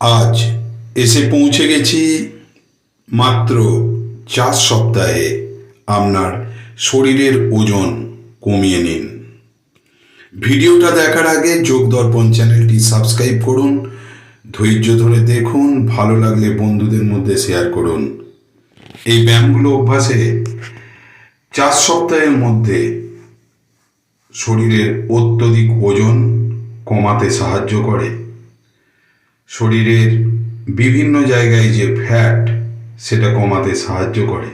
আজ এসে পৌঁছে গেছি মাত্র চার সপ্তাহে আপনার শরীরের ওজন কমিয়ে নিন। ভিডিওটা দেখার আগে যোগ দর্পণ চ্যানেলটি সাবস্ক্রাইব করুন, ধৈর্য ধরে দেখুন, ভালো লাগলে বন্ধুদের মধ্যে শেয়ার করুন। এই ব্যায়ামগুলো অভ্যাসে চার সপ্তাহের মধ্যে শরীরের অত্যধিক ওজন কমাতে সাহায্য করে। শরীরের বিভিন্ন জায়গায় যে ফ্যাট সেটা কমাতে সাহায্য করে।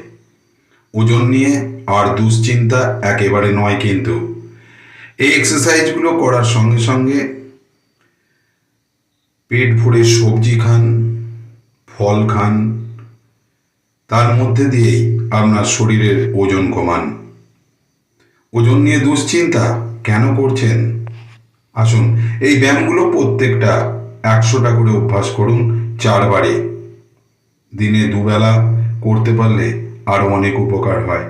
ওজন নিয়ে আর দুশ্চিন্তা একেবারে নয় কিন্তু। এই এক্সারসাইজগুলো করার সঙ্গে সঙ্গে পেট ভরে সবজি খান, ফল খান, তার মধ্যে দিয়েই আপনার শরীরের ওজন কমান। ওজন নিয়ে দুশ্চিন্তা কেন করছেন? আসুন, এই ব্যায়ামগুলো প্রত্যেকটা একশোটা করে অভ্যাস করুন চারবারে। দিনে দুবেলা করতে পারলে আরও অনেক উপকার হয়।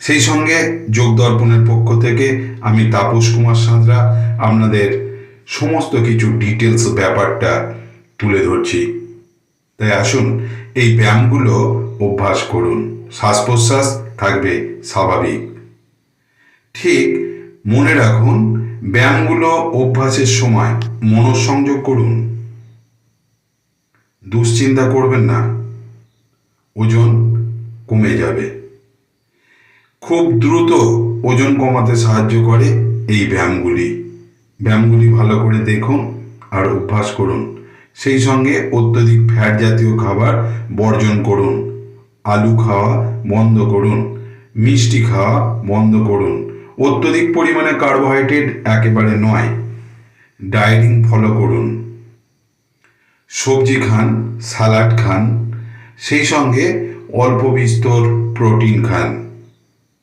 সেই সঙ্গে যোগ দর্পণের পক্ষ থেকে আমি তাপস কুমার সাঁতরা আপনাদের সমস্ত কিছু ডিটেলস ব্যাপারটা তুলে ধরছি। তাই আসুন, এই ব্যায়ামগুলো অভ্যাস করুন। শ্বাস প্রশ্বাস থাকবে স্বাভাবিক। ঠিক মনে রাখুন, ব্যায়ামগুলো অভ্যাসের সময় মনঃসংযোগ করুন। দুশ্চিন্তা করবেন না। ওজন কমে যাবে। খুব দ্রুত ওজন কমাতে সাহায্য করে এই ব্যায়ামগুলি। ব্যায়ামগুলি ভালো করে দেখুন আর অভ্যাস করুন। সেই সঙ্গে অত্যধিক ফ্যাট জাতীয় খাবার বর্জন করুন। আলু খাওয়া বন্ধ করুন। মিষ্টি খাওয়া বন্ধ করুন। অত্যধিক পরিমাণে কার্বোহাইড্রেট একেবারে নয়। ডায়েটিং ফলো করুন। সবজি খান, সালাড খান, সেই সঙ্গে অল্প বিস্তর প্রোটিন খান।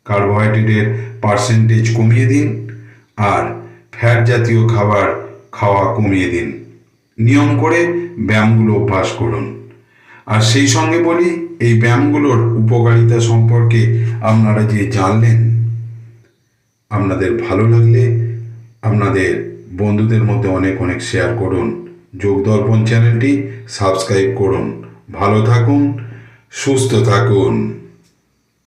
কার্বোহাইড্রেটের পার্সেন্টেজ কমিয়ে দিন আর ফ্যাট জাতীয় খাবার খাওয়া কমিয়ে দিন। নিয়ম করে ব্যায়ামগুলো অভ্যাস করুন। আর সেই সঙ্গে বলি, এই ব্যায়ামগুলোর উপকারিতা সম্পর্কে আপনারা যে জানলেন, আপনাদের ভালো লাগলে আপনাদের বন্ধুদের মধ্যে অনেক অনেক শেয়ার করুন। যোগ দর্পণ চ্যানেলটি সাবস্ক্রাইব করুন। ভালো থাকুন সুস্থ থাকুন।